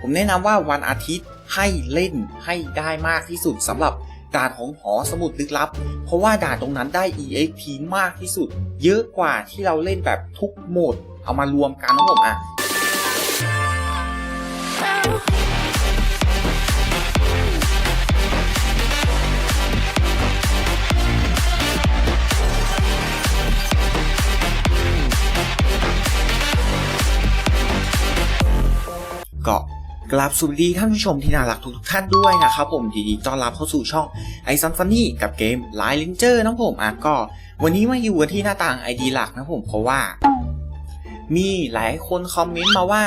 ผมแนะนำว่าวันอาทิตย์ให้เล่นให้ได้มากที่สุดสำหรับด่านของหอสมุดลึกลับ เพราะว่าด่านตรงนั้นได้ EXP มากที่สุด เยอะกว่าที่เราเล่นแบบทุกโหมด เอามารวมกันนะผมอะ กราบสวัสดีท่านผู้ชมที่น่ารักทุกทท่านด้วยนะครับผมยินดีต้อนรับเข้าสู่ช่องไอซันฟันนี่กับเกมไลน์ลิงเจอร์นะผมอะก็ วันนี้มาอยู่กันที่หน้าต่าง ID หลักนะผมเพราะว่า มีหลายคนคอมเมนต์มาว่า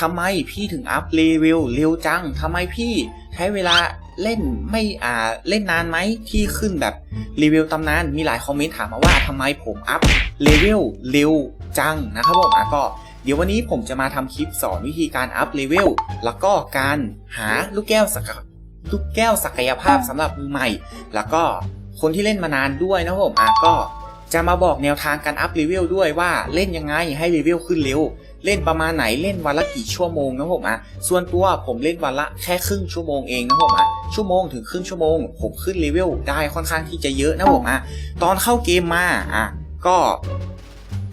ทำไมพี่ถึงอัพเลเวลเร็วจังทำไมพี่ใช้เวลาเล่นไม่อ่าเล่นนานไหมที่ขึ้นแบบรีวิวตำนานมีหลายคอมเมนต์ถามมาว่าทำไมผมอัพเลเวลเร็วจังนะครับผมอะก็ เดี๋ยววันนี้ผมจะมาทำคลิปสอนวิธีการอัพเลเวลแล้วก็การหาลูกแก้วศักลูกแก้วศักยภาพสำหรับมือใหม่ แล้วก็คนที่เล่นมานานด้วยนะครับผมอะก็จะมาบอกแนวทางการอัพเลเวลด้วยว่าเล่นยังไงให้เลเวลขึ้นเร็ว เล่นประมาณไหนเล่นวันละกี่ชั่วโมงนะครับผมอะส่วนตัวผมเล่นวันละแค่ครึ่งชั่วโมงเองนะครับผมอะชั่วโมงถึงครึ่งชั่วโมง ผมขึ้นเลเวลได้ค่อนข้างที่จะเยอะนะครับผมอะตอนเข้าเกมมาอะก็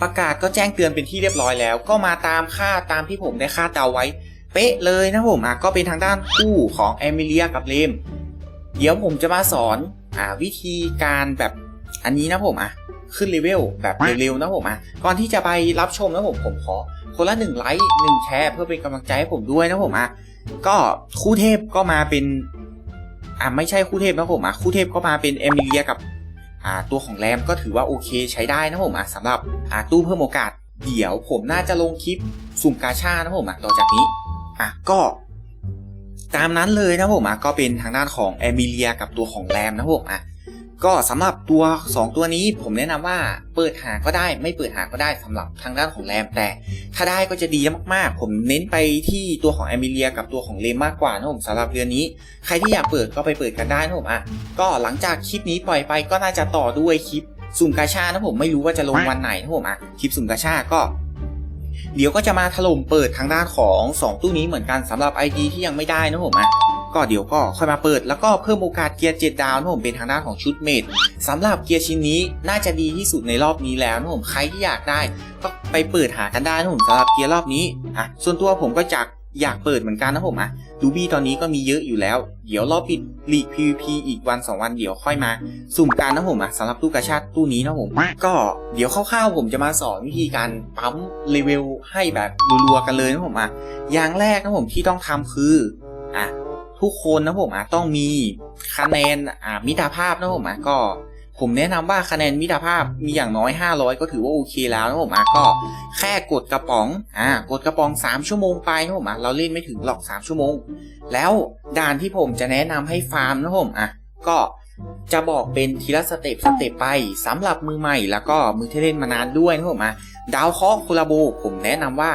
ประกาศก็แจ้งเตือนเป็นที่เรียบร้อยแล้ว ก็มาตามค่าตามที่ผมได้คาดเดาไว้ เป๊ะเลยนะผมอะก็เป็นทางด้านคู่ของแอมิเลียกับเลม เดี๋ยวผมจะมาสอนอ่าวิธีการแบบอันนี้นะผมอะขึ้นเลเวลแบบเร็วๆนะผมอะก่อนที่จะไปรับชมนะผมผมขอ คนละหนึ่งไลค์หนึ่งแชร์เพื่อเป็นกำลังใจให้ผมด้วยนะผมอะก็คู่เทพก็มาเป็นอ่าไม่ใช่คู่เทพนะผมอะคู่เทพก็มาเป็นเอมิเลียกับ ตัวของแรมก็ถือว่าโอเคใช้ได้นะผมอะสำหรับตู้เพิ่มโอกาส เดี๋ยวผมน่าจะลงคลิปสุ่มกาชานะผมอะต่อจากนี้อะก็ตามนั้นเลยนะผมอะก็เป็นทางด้านของเอมิเลียกับตัวของแรมนะผมอะ ก็สำหรับตัว 2 ตัวนี้ผมแนะนำว่าเปิดหาก็ได้ไม่เปิดหาก็ได้สำหรับทางด้านของแรม แต่ถ้าได้ก็จะดีมากๆ ผมเน้นไปที่ตัวของเอมิเลียกับตัวของเลมมากกว่านะผมสำหรับเดือนนี้ ใครที่อยากเปิดก็ไปเปิดกันได้นะผมอะก็หลังจากคลิปนี้ปล่อยไปก็น่าจะต่อด้วยคลิปสุ่มกาชานะผมไม่รู้ว่าจะลงวันไหนนะผมอะคลิปสุ่มกาชาก็เดี๋ยวก็จะมาถล่มเปิดทางด้านของ 2 ตู้นี้เหมือนกันสำหรับ ID ที่ยังไม่ได้นะผมอะ ก็เดี๋ยวก็ค่อยมาเปิดแล้วก็เพิ่มโอกาสเกียร์7ดดาวนะผมเป็นทางด้านของชุดเมดสำหรับเกียร์ชิ้นนี้น่าจะดีที่สุดในรอบนี้แล้วนะผมใครที่อยากได้ก็ไปเปิดหากันได้นะผมสำหรับเกียร์รอบนี้อะส่วนตัวผมก็จะอยากเปิดเหมือนกันนะผมอะดูบี้ตอนนี้ก็มีเยอะอยู่แล้ว เดี๋ยวรอบปิดลีก PVP อีกวันสองวันเดี๋ยวค่อยมา สุ่มกันนะผมอะสำหรับตู้กระชาติตู้นี้นะผม ก็เดี๋ยวคร่าวๆผมจะมาสอนวิธีการปั๊มเลเวลให้แบบรัวๆกันเลยนะผมอะอย่างแรกนะผมที่ต้องทำคืออะ ทุกคนนะผมอะต้องมีคะแนนอ่ามิตรภาพนะผมอะก็ ผมแนะนำว่าคะแนนมิตรภาพมีอย่างน้อย 500 ก็ถือว่าโอเคแล้วนะผมอะก็แค่กดกระป๋องอ่ากดกระป๋อง 3 ชั่วโมงไปนะผมอะเราเล่นไม่ถึงหรอก 3 ชั่วโมง แล้วด่านที่ผมจะแนะนำให้ฟาร์มนะผมอะก็จะบอกเป็นทีละสเต็ปสเต็ปไปสำหรับมือใหม่แล้วก็มือที่เล่นมานานด้วยนะผมอะดาวเคราะห์คูลาโบผมแนะนำว่า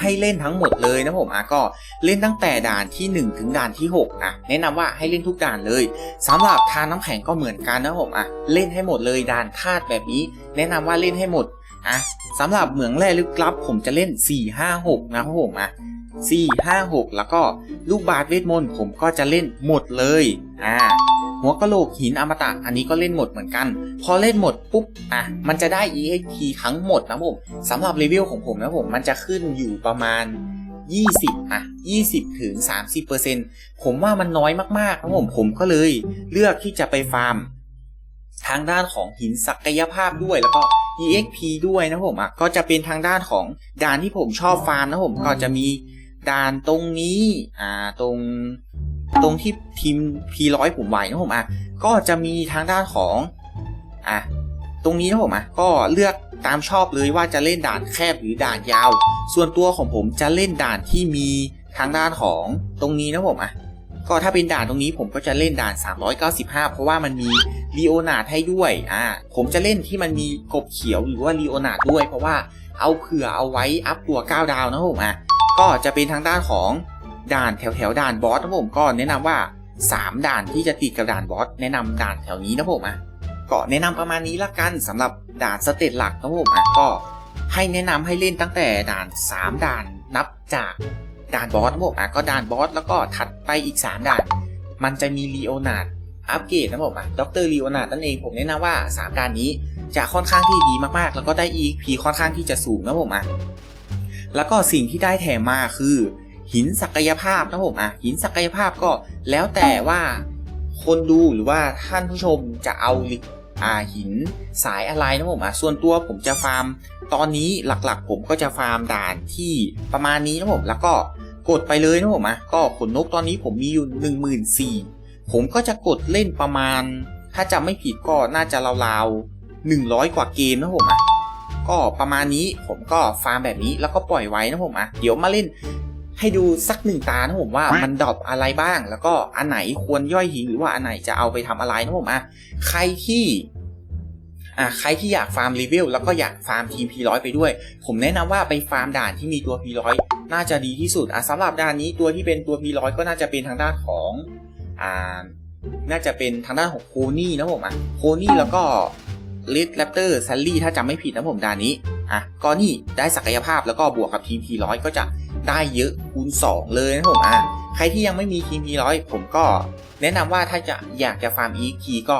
ให้เล่นทั้งหมดเลยนะผมอะก็เล่นตั้งแต่ด่านที่ 1 ถึงด่านที่6อะแนะนำว่าให้เล่นทุกด่านเลยสำหรับทานน้ำแข็งก็เหมือนกันนะผมอะเล่นให้หมดเลยด่านธาตุแบบนี้ แนะนำว่าเล่นให้หมดอะสำหรับเหมืองแร่ลึกลับ ผมจะเล่น 4 5 6 นะครับผมอะ4 5 6 แล้วก็ลูกบาศก์เวทมนต์ผมก็จะเล่นหมดเลยอ่า หัวกะโหลกหินอมตะอันนี้ก็เล่นหมดเหมือนกัน พอเล่นหมดปุ๊บอะมันจะได้ EXP ทั้งหมดนะผมสำหรับเลเวลของผมนะผมมันจะขึ้นอยู่ประมาณ 20อะ20ถึง30%ผมว่ามันน้อยมากๆนะผมผมก็เลยเลือกที่จะไปฟาร์ม ทางด้านของหินศักยภาพด้วยแล้วก็ EXP ด้วยนะผมอะก็จะเป็นทางด้านของด่านที่ผมชอบฟาร์มนะผมก็จะมีด่านตรงนี้อ่าตรง ตรงที่ทีม P100 ผมไหวนะผมอะก็จะมีทางด้านของอะตรงนี้นะผมอะก็เลือกตามชอบเลยว่าจะเล่นด่านแคบหรือด่านยาว ส่วนตัวของผมจะเล่นด่านที่มีทางด้านของตรงนี้นะผมอะก็ถ้าเป็นด่านตรงนี้ผมก็จะเล่นด่าน 395 เพราะว่ามันมีลีโอนาดให้ด้วย อ่า ผมจะเล่นที่มันมีกบเขียวหรือว่าลีโอนาดด้วย เพราะว่าเอาเผื่อเอาไว้อัพตัว 9 ดาวนะผมอะ ก็จะเป็นทางด้านของ ด่านแถวแถวๆด่านบอสนะผมก็แนะนำว่า 3 ด่านที่จะติดกับด่านบอสแนะนำด่านแถวนี้นะผมอะก็แนะนำประมาณนี้ละกันสำหรับด่านสเตตหลักนะผมอะก็ให้แนะนำให้เล่นตั้งแต่ด่าน 3 ด่านนับจากด่านบอสนะผมอะก็ด่านบอสแล้วก็ถัดไปอีก 3 ด่าน มันจะมีลีโอนาร์ดอัปเกรดนะผมอะดรลีโอนาร์ดนั่นเองผมแนะนำว่า 3 ด่านนี้จะค่อนข้างที่ดีมากๆ แล้วก็ได้ EXP ค่อนข้างที่จะสูงนะผมอะแล้วก็สิ่งที่ได้แถมมาคือ หินศักยภาพนะผมอะหินศักยภาพก็แล้วแต่ว่าคนดูหรือว่าท่านผู้ชมจะเอาอ่าหินสายอะไรนะผมอะส่วนตัวผมจะฟาร์มตอนนี้หลักๆ ผมก็จะฟาร์มด่านที่ประมาณนี้นะผมแล้วก็กดไปเลยนะผมอะก็ขนนกตอนนี้ผมมีอยู่1 4 0 0 0ผมก็จะกดเล่นประมาณ ถ้าจำไม่ผิดก็น่าจะราวๆ100 กว่าเกมนะผมอะก็ประมาณนี้ผมก็ฟาร์มแบบนี้แล้วก็ปล่อยไว้นะผมอะเดี๋ยวมาเล่น ให้ดูสักหนึ่งตานะผมว่ามันดรอปอะไรบ้าง แล้วก็อันไหนควรย่อยหินหรือว่าอันไหนจะเอาไปทำอะไรนะผมอะใครที่อะใครที่อยากฟาร์มรีวิวแล้วก็อยากฟาร์มทีม P100 ไปด้วย ผมแนะนำว่าไปฟาร์มด่านที่มีตัว P100 น่าจะดีที่สุดอะสำหรับด่านนี้ตัวที่เป็นตัว P100 ก็น่าจะเป็นทางด้านของอ่าน่าจะเป็นทางด้านของโคนี่นะผมอะโคนี่แล้วก็เลดแรปเตอร์ซัลลี่ถ้าจำไม่ผิดนะผมด่านนี้อะก็นี่ได้ศักยภาพแล้วก็บวกกับทีม P100 ก็จะได้เยอะ 2 เลยนะผมอะใครที่ยังไม่มีทีม P100 ผมก็แนะนำว่าถ้าจะอยากจะฟาร์ม EXP ก็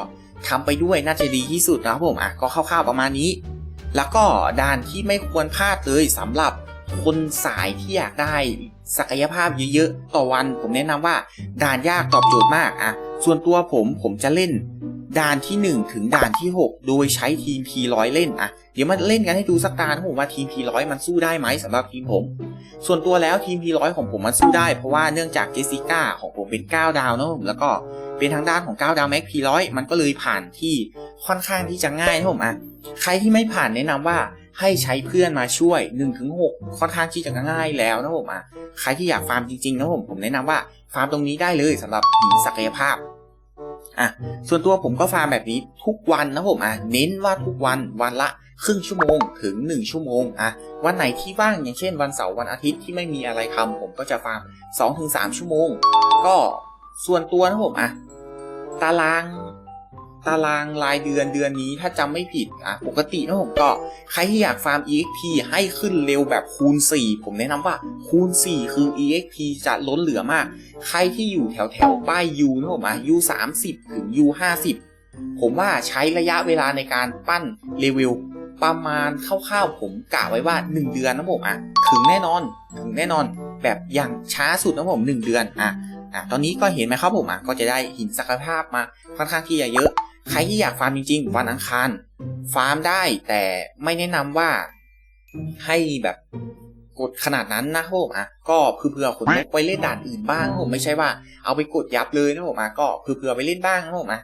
ทำไปด้วยน่าจะดีที่สุดนะครับผมอะก็คร่าวๆประมาณนี้ แล้วก็ด่านที่ไม่ควรพลาดเลยสำหรับคนสายที่อยากได้ศักยภาพเยอะๆต่อวัน ผมแนะนำว่าด่านยากตอบโจทย์มากอะส่วนตัวผมผมจะเล่น ด่านที่ 1 ถึงด่านที่ 6 โดยใช้ทีม P100 เล่นอะเดี๋ยวมาเล่นกันให้ดูสักตานผมว่าทีม P100 มันสู้ได้ไหมสำหรับทีมผม ส่วนตัวแล้วทีม P100 ของผมมันสู้ได้เพราะว่าเนื่องจากเจสสิก้าของผมเป็น 9 ดาวนะผมแล้วก็เป็นทางด้านของ 9 ดาวแม็ก P100 มันก็เลยผ่านที่ค่อนข้างที่จะง่ายนะผมอะใครที่ไม่ผ่านแนะนำว่าให้ใช้เพื่อนมาช่วย 1-6 ค่อนข้างที่จะง่ายแล้วนะผมอะใครที่อยากฟาร์มจริงๆนะผมผมแนะนำว่าฟาร์มตรงนี้ได้เลยสำหรับหินศักยภาพ อะส่วนตัวผมก็ฟาร์มแบบนี้ทุกวันนะผมอะเน้นว่าทุกวันวันละครึ่งชั่วโมงถึง 1 ชั่วโมงอะวันไหนที่ว่างอย่างเช่น วันเสาร์วันอาทิตย์ที่ไม่มีอะไรทำผมก็จะฟาร์ม2-3 ชั่วโมง ก็ส่วนตัวนะผมอะตาราง ตารางรายเดือนเดือนนี้ถ้าจำไม่ผิดอะปกตินะผมก็ใครที่อยากฟาร์ม EXP ให้ขึ้นเร็วแบบคูณ 4 ผมแนะนำว่าคูณ 4 คือ EXP จะล้นเหลือมาก ใครที่อยู่แถวแถวป้าย U นะผมอะ U 30 ถึง U 50 ผมว่าใช้ระยะเวลาในการปั้นเลเวลประมาณคร่าวๆผมกะไว้ว่า 1 เดือนนะผมอะถึงแน่นอนถึงแน่นอนแบบอย่างช้าสุดนะผม 1 เดือนอะอะตอนนี้ก็เห็นไหมครับผมอะก็จะได้หินศักยภาพมาค่อนข้างที่จะเยอะ ใครที่อยากฟาร์มจริงๆ วันอังคาร ฟาร์มได้แต่ไม่แนะนำว่าให้แบบกดขนาดนั้นนะครับผมอะก็เพื่อๆคนนกไปเล่นด่านอื่นบ้างนะผมไม่ใช่ว่าเอาไปกดยับเลยนะผมอะก็เพื่อๆไปเล่นบ้างนะผมอะ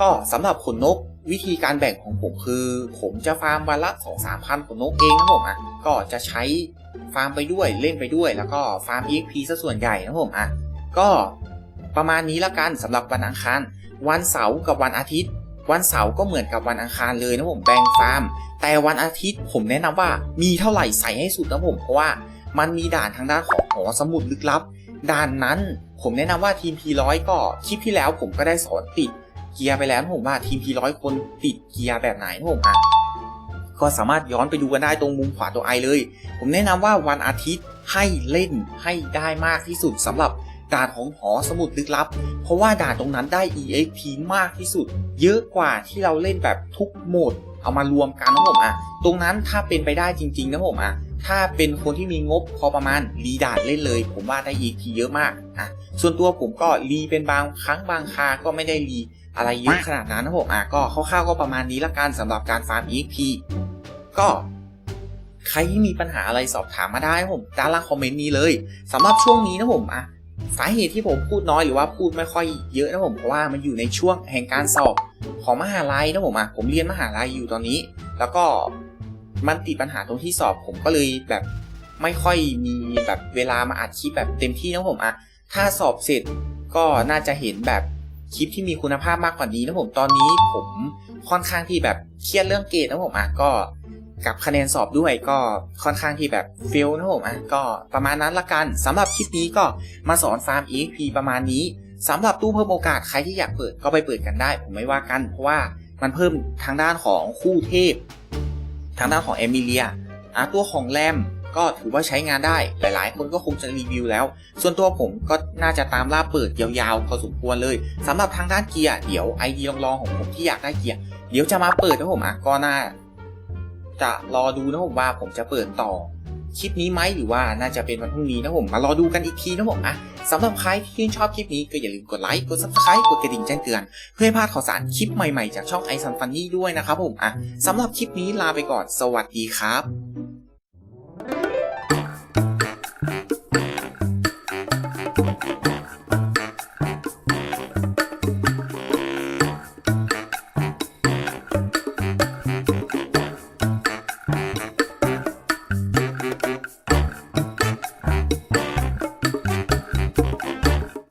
ก็สำหรับขนนกวิธีการแบ่งของผมคือ ผมจะฟาร์มวันละสองสามพันขนนกเองนะผมอะก็จะใช้ฟาร์มไปด้วยเล่นไปด้วย แล้วก็ฟาร์ม EXP ซะส่วนใหญ่นะผมอะก็ประมาณนี้ละกันสำหรับวันอังคาร วันเสาร์กับวันอาทิตย์ วันเสาร์ก็เหมือนกับวันอังคารเลยนะผมแบ่งฟาร์ม แต่วันอาทิตย์ผมแนะนำว่ามีเท่าไหร่ใส่ให้สุดนะผมเพราะว่ามันมีด่านทางด้านของหอสมุดลึกลับ ด่านนั้นผมแนะนำว่าทีม P100 ก็คลิปที่แล้วผมก็ได้สอนติดเกียร์ไปแล้วผมว่าทีม P100 คนติดเกียร์แบบไหนผมอะก็สามารถย้อนไปดูกันได้ตรงมุมขวาตัวไอเลย ผมแนะนำว่าวันอาทิตย์ให้เล่นให้ได้มากที่สุดสำหรับ ด่านของหอสมุดลึกลับ เพราะว่าด่านตรงนั้นได้ EXP มากที่สุด เยอะกว่าที่เราเล่นแบบทุกโหมด เอามารวมกันนะผมอะ ตรงนั้นถ้าเป็นไปได้จริงๆนะผมอะ ถ้าเป็นคนที่มีงบพอประมาณรีด่านเล่นเลย ผมว่าได้ EXP เยอะมากอะ ส่วนตัวผมก็รีเป็นบางครั้งบางคาก็ไม่ได้รีอะไรเยอะขนาดนั้นนะผมอะก็คร่าวๆก็ประมาณนี้ละกันสำหรับการฟาร์ม EXP ก็ใครที่มีปัญหาอะไรสอบถามมาได้ผมด้านล่างคอมเมนต์นี้เลยสำหรับช่วงนี้นะผมอะ สาเหตุที่ผมพูดน้อยหรือว่าพูดไม่ค่อยเยอะนะผมเพราะว่ามันอยู่ในช่วงแห่งการสอบของมหาลัยนะผมอะผมเรียนมหาลัยอยู่ตอนนี้ แล้วก็มันติดปัญหาตรงที่สอบผมก็เลยแบบไม่ค่อยมีแบบเวลามาอัดคลิปแบบเต็มที่นะผมอะถ้าสอบเสร็จก็น่าจะเห็นแบบคลิปที่มีคุณภาพมากกว่านี้นะผมตอนนี้ผมค่อนข้างที่แบบเครียดเรื่องเกรดนะผมอะก็ กับคะแนนสอบด้วยก็ค่อนข้างที่แบบเฟลนะผมอะก็ประมาณนั้นละกันสำหรับคลิปนี้ก็มาสอนฟาร์ม EXP ประมาณนี้สำหรับตู้เพิ่มโอกาสใครที่อยากเปิดก็ไปเปิดกันได้ ผมไม่ว่ากัน เพราะว่ามันเพิ่มทางด้านของคู่เทพ ทางด้านของเอมิเลียอะตัวของแรมก็ถือว่าใช้งานได้หลายๆ คนก็คงจะรีวิวแล้ว ส่วนตัวผมก็น่าจะตามล่าเปิดยาวๆพอสมควรเลยสำหรับทางด้านเกียร์เดี๋ยวไอเดียลองๆของผมที่อยากได้เกียร์เดี๋ยวจะมาเปิดนะผมอะก็น่า จะรอดูนะผมว่าผมจะเปิดต่อคลิปนี้ไหมหรือว่าน่าจะเป็นวันพรุ่งนี้นะผมมารอดูกันอีกทีนะผมอะสำหรับใครที่ชื่นชอบคลิปนี้ก็อย่าลืมกดไลค์กด subscribe กดกระดิ่งแจ้งเตือน เพื่อให้พลาดข่าวสารคลิปใหม่ๆ จากช่องไอซันฟันนี่ด้วยนะครับผมอะสำหรับคลิปนี้ลาไปก่อน สวัสดีครับ